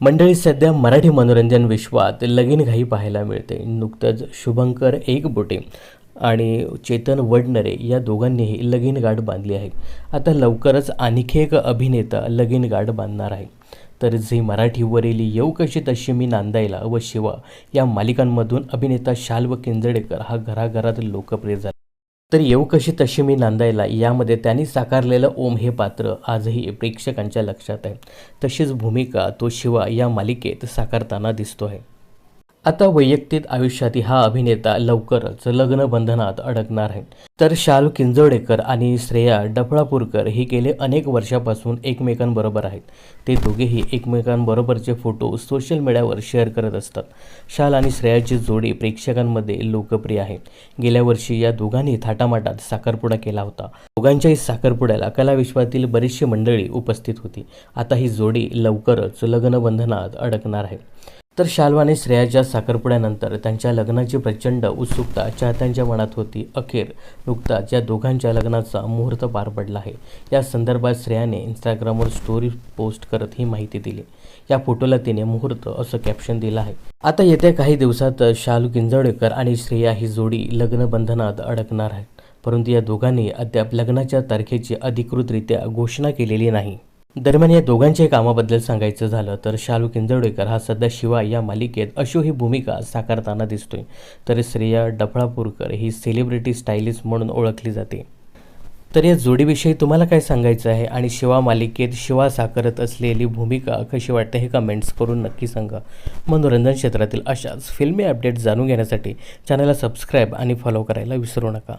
मंडळी सध्या मराठी मनोरंजन विश्वात लगीनघाई पाहायला मिळते. नुकतंच शुभंकर एकबोटे आणि चेतन वडनरे या दोघांनीही लगीन गाठ बांधली आहे. आता लवकरच आणखी एक अभिनेता लगीन गाठ बांधणार आहे. तर झी मराठीवरील येऊ कशी तशी मी नांदायला व शिवा या मालिकांमधून अभिनेता शाल्व किंजडेकर हा घराघरात लोकप्रिय झाला. तर येऊ कशी तशी मी नांदायला? यामध्ये त्यांनी साकारलेलं ओम हे पात्र आजही प्रेक्षकांच्या लक्षात आहे. तशीच भूमिका तो शिवा या मालिकेत साकारताना दिसतो आहे आता वैयक्तिक आयुष्यात हा अभिनेता लवकरच लग्न बंधनात अडकणार आहे. तर शालू किंजवडेकर आणि श्रेया डफळापूरकर ही गेले अनेक वर्षापासून एकमेकांबरोबर आहेत. ते दोघेही एकमेकांबरोबरचे फोटो सोशल मीडियावर शेअर करत असतात. शाल आणि श्रेयाची जोडी प्रेक्षकांमध्ये लोकप्रिय आहे. गेल्या वर्षी या दोघांनी थाटामाटात साखरपुडा केला होता. दोघांच्याही साखरपुड्याला कलाविश्वातील बरीचशी मंडळी उपस्थित होती. आता ही जोडी लवकरच लग्नबंधनात अडकणार आहे. तर शाल्वाने श्रेयाच्या साखरपुड्यानंतर त्यांच्या लग्नाची प्रचंड उत्सुकता चाहत्यांच्या मनात होती. अखेर नुकताच या दोघांच्या लग्नाचा मुहूर्त पार पडला आहे. या संदर्भात श्रेयाने इंस्टाग्रामवर स्टोरी पोस्ट करत ही माहिती दिली. या फोटोला तिने मुहूर्त असं कॅप्शन दिलं आहे. आता येत्या काही दिवसात शालू किंजवडेकर आणि श्रेया ही जोडी लग्नबंधनात अडकणार आहे परंतु या दोघांनी अद्याप लग्नाच्या तारखेची अधिकृतरित्या घोषणा केलेली नाही. दरम्यान या दोघांच्या कामाबद्दल सांगायचं झालं तर शालू किंजवडेकर हा सध्या शिवा या मालिकेत अशो ही भूमिका साकारताना दिसतोय. तर श्रेया डफळापूरकर ही सेलिब्रिटी स्टायलिस्ट म्हणून ओळखली जाते. तर या जोडीविषयी तुम्हाला काय सांगायचं आहे आणि शिवा मालिकेत शिवा साकारत असलेली भूमिका कशी वाटते हे कमेंट्स करून नक्की सांगा. मनोरंजन क्षेत्रातील अशाच फिल्मी अपडेट जाणून घेण्यासाठी चॅनलला सबस्क्राईब आणि फॉलो करायला विसरू नका.